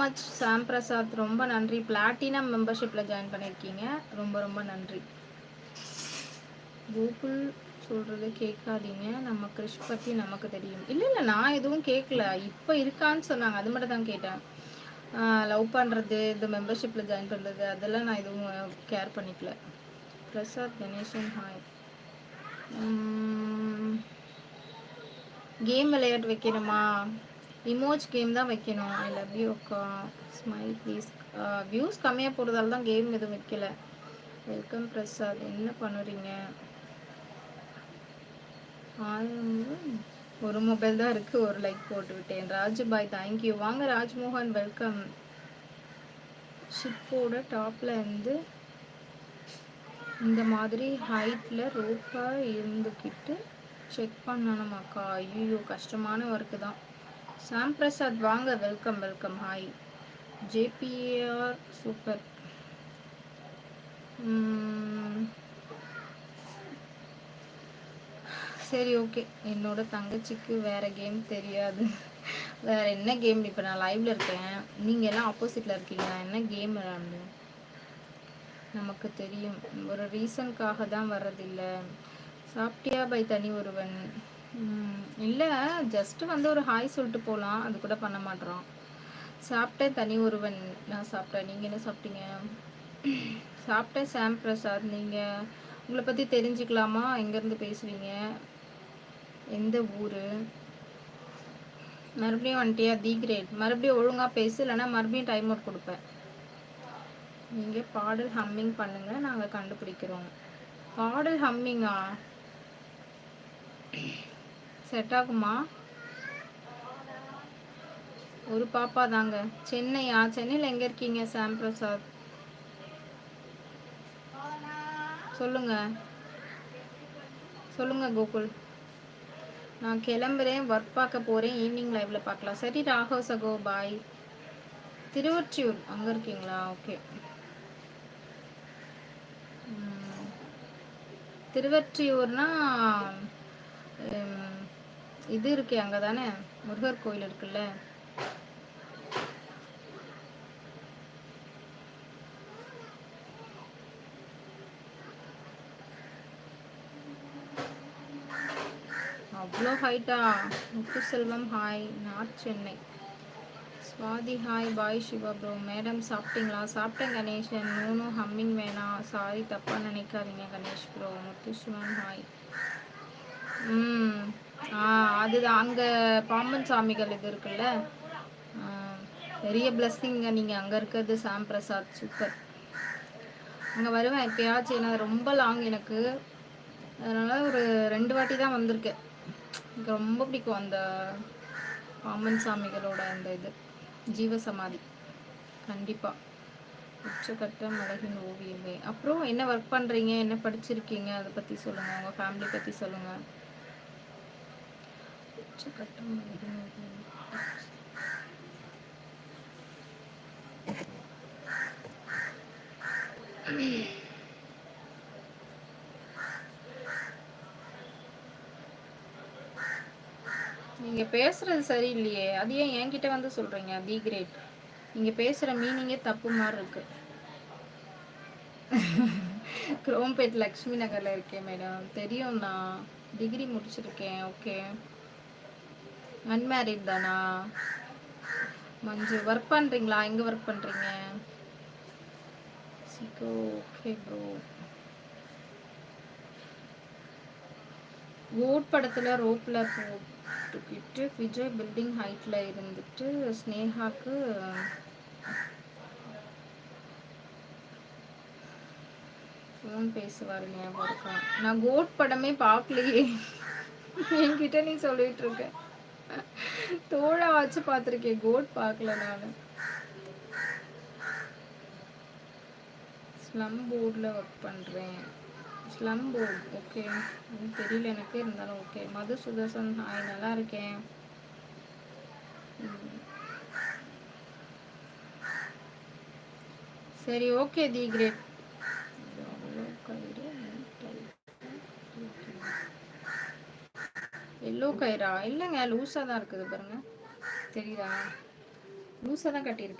Much சாம் பிரசாத் ரொம்ப நன்றி. Platinum மெம்பர்ஷிப்பில் join பண்ணியிருக்கீங்க ரொம்ப ரொம்ப நன்றி. கூகுள் சொல்கிறது கேட்காதீங்க. நம்ம கிறிஷ் பற்றி நமக்கு தெரியும். இல்லை இல்லை நான் எதுவும் கேட்கல. இப்போ இருக்கான்னு சொன்னாங்க. அது மட்டும் தான் கேட்டேன். லவ் பண்ணுறது இந்த மெம்பர்ஷிப்பில் ஜாயின் பண்ணுறது அதெல்லாம் நான் எதுவும் கேர் பண்ணிக்கல. பிரசாத் கணேசன் ஹாய் கேம் விளையாட்டு வைக்கணுமா? இமோஜ் கேம் தான் வைக்கணும். ஐ லவ் யூ அக்கா ஸ்மைல் ப்ளீஸ் வியூஸ் கம்மியாக போகிறதால தான் கேம் எதுவும் வைக்கல. வெல்கம் பிரசாத் என்ன பண்ணுறீங்க? ஒரு மொபைல் தான் இருக்குது ஒரு லைக் போட்டு விட்டேன் ராஜுபாய் தேங்க்யூ வாங்க ராஜ்மோகன் வெல்கம் ஷிப்போட டாப்பில் இருந்து இந்த மாதிரி ஹைட்டில் ரோப்பாக இருந்துக்கிட்டு செக் பண்ணணுமாக்கா? ஐயோ கஷ்டமான ஒர்க்கு தான். சாம் பிரசாத் வாங்க welcome welcome hi. J P R super. சரி ஓகே. என்னோட தங்கச்சிக்கு வேற கேம் தெரியாது. வேற என்ன கேம் இப்போ நான் லைவ்ல இருக்கேன். நீங்க எல்லாம் ஆப்போசிட்டில் இருக்கீங்க நான் என்ன கேம் விளாண்டு நமக்கு தெரியும். ஒரு ரீசனுக்காக தான் வர்றதில்லை. சாப்பிட்டியா பை தனி ஒருவன்? இல்லை ஜஸ்ட்டு வந்து ஒரு ஹாய் சொல்லிட்டு போகலாம் அது கூட பண்ண மாட்டோம் சாப்பிட்டேன் தனி ஒருவன் நான் சாப்பிட்டேன். நீங்கள் என்ன சாப்பிட்டீங்க? சாப்பிட்டேன் சாம் பிரசாத். நீங்கள் உங்களை பற்றி தெரிஞ்சுக்கலாமா? எங்கேருந்து பேசுவீங்க? எந்த ஊர்? மறுபடியும் வந்துட்டியா? தி கிரேட் மறுபடியும் ஒழுங்காக பேசு இல்லைன்னா மறுபடியும் டைம் அவுட் கொடுப்பேன். நீங்கள் பாடல் ஹம்மிங் பண்ணுங்கள் நாங்கள் கண்டுபிடிக்கிறோம். பாடல் ஹம்மிங்கா செட் ஆகுமா ஒரு பாப்பா தாங்க. சென்னையா? சென்னையில் எங்கே இருக்கீங்க சாம் பிரசாத்? சொல்லுங்க. சொல்லுங்க கோகுல். நான் கிளம்புறேன் ஒர்க் பார்க்க போகிறேன் ஈவினிங் லைவில் பார்க்கலாம். சரி ராகவ் சகோ பாய் திருவொற்றியூர் அங்கே இருக்கீங்களா? ஓகே. திருவற்றியூர்னா இது இருக்கே அங்கே தானே முருகர் கோயில் இருக்குல்ல. அவ்வளோ ஹைட்டா Muthu Selvam hi north Chennai. Swathi hi bye Siva bro madam சாப்பிட்டீங்களா? சாப்பிட்டேன் கணேஷன் நூனு ஹம்மிங் வேணாம் சாரி தப்பாக நினைக்காதீங்க கணேஷ் ப்ரோ முத்து சிவன் ஹாய் ம். ஆ அதுதான். அங்கே பாம்பன் சாமிகள் இது இருக்குல்ல? பெரிய பிளஸ்ஸிங்க நீங்கள் அங்கே இருக்கிறது சாம் பிரசாத். சூப்பர் அங்கே வருவேன். எப்பயாச்சும். ஏன்னா ரொம்ப லாங் எனக்கு. அதனால் ஒரு ரெண்டு வாட்டி தான் வந்திருக்கேன். எனக்கு ரொம்ப பிடிக்கும் அந்த பாம்பன் சாமிகளோட அந்த இது. ஜீவசமாதி. கண்டிப்பாக உச்சக்கட்ட மலகின் ஓவியமே. அப்புறம் என்ன ஒர்க் பண்ணுறீங்க என்ன படிச்சிருக்கீங்க? அதை பற்றி சொல்லுங்கள் உங்கள் ஃபேமிலி பற்றி சொல்லுங்கள் உச்சக்கட்டம் பேசுறது நீங்கள் பேசுகிறது சரியில்லையே. அது ஏன் என்கிட்ட வந்து சொல்கிறீங்க தி கிரேட் நீங்கள் பேசுகிற மீனிங்கே தப்பு மாதிரி இருக்கு. குரோம்பேட் லக்ஷ்மி நகரில் இருக்கேன் மேடம் தெரியும் நான் டிகிரி முடிச்சிருக்கேன். ஓகே அன்மேரிட் தானா? மஞ்சு ஒர்க் பண்ணுறீங்களா எங்கே ஒர்க் பண்ணுறீங்க சிக்கோ ஓகே ப்ரோ ஓட் படத்தில் ரோப்பில் போட்டுக்கிட்டு விஜய் பில்டிங் ஹைட்டில் இருந்துட்டு ஸ்னேகாக்கு ஃபோன் பேசுவார் ஞாபகம் நான் கோட் படமே பார்க்கலையே. என்கிட்ட நீ சொல்லிட்டு இருக்க. தோழா வச்சு பார்த்துருக்கேன். கோட் பார்க்கல நான். ஸ்லம் போர்டில் ஒர்க் பண்ணுறேன் ஸ்லம் போர்டு ஓகே தெரியல எனக்கு இருந்தாலும் ஓகே மது சுதர்சன் ஹாய் நல்லா இருக்கேன். சரி ஓகே தி கிரேட் எல்லோ கயிறா? இல்லைங்க லூஸாக தான் இருக்குது பாருங்க. தெரியுதா? லூஸாக தான் கட்டியிருக்கு.